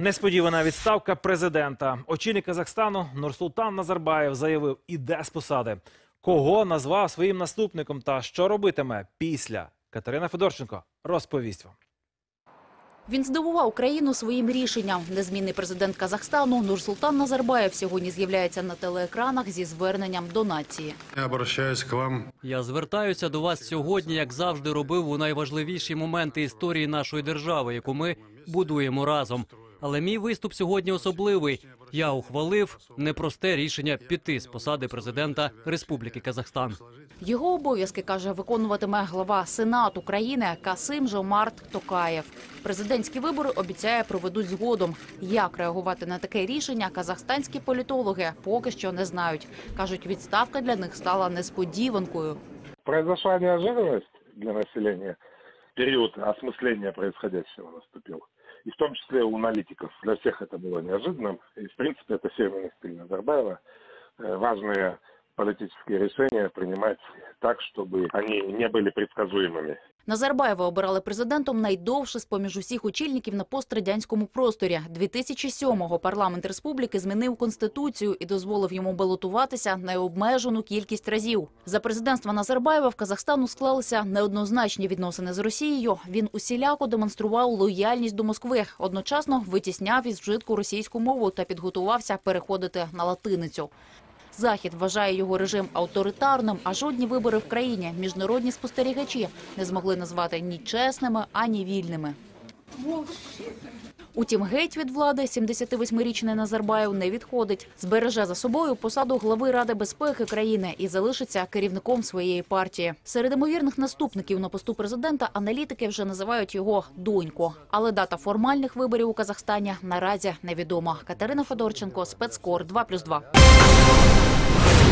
Несподівана відставка президента. Очільник Казахстану Нурсултан Назарбаєв заявив, іде з посади. Кого назвав своїм наступником та що робитиме після? Катерина Федорченко розповість вам. Він здивував країну своїм рішенням. Незмінний президент Казахстану Нурсултан Назарбаєв сьогодні з'являється на телеекранах зі зверненням до нації. Я обращаюсь к вам Я звертаюся до вас сьогодні, як завжди робив у найважливіші моменти історії нашої держави, яку ми будуємо разом. Але мій виступ сьогодні особливий. Я ухвалив непросте рішення піти з посади президента Республіки Казахстан. Його обов'язки каже виконуватиме глава Сенату країни Касим Жомарт Токаєв. Президентські вибори обіцяє проведуть згодом. Як реагувати на таке рішення, казахстанські політологи поки що не знають. кажуть, відставка для них стала несподіванкою. Произошла неожиданность для населения. Период осмысления происходящего наступил И в том числе у аналитиков. Для всех это было неожиданным. И, в принципе, это фирменный стиль Назарбаева. Э, Важные политические решения принимать так, чтобы они не были предсказуемыми. Назарбаєва обирали президентом найдовше з поміж усіх очільників на пострадянському просторі. 2007-го парламент республіки змінив конституцію і дозволив йому балотуватися необмежену кількість разів. За президентства Назарбаєва в Казахстану склалися неоднозначні відносини з Росією. Він усіляко демонстрував лояльність до Москви, одночасно витісняв із вжитку російську мову та підготувався переходити на латиницю. Захід вважає його режим авторитарним, а жодні вибори в країні міжнародні спостерігачі не змогли назвати ні чесними, ані вільними. Утім, геть від влади 78-річний Назарбаєв не відходить. Збереже за собою посаду глави Ради безпеки країни і залишиться керівником своєї партії. Серед ймовірних наступників на посту президента аналітики вже називають його доньку. Але дата формальних виборів у Казахстані наразі невідома. Катерина Федорченко, спецкор 2+,2.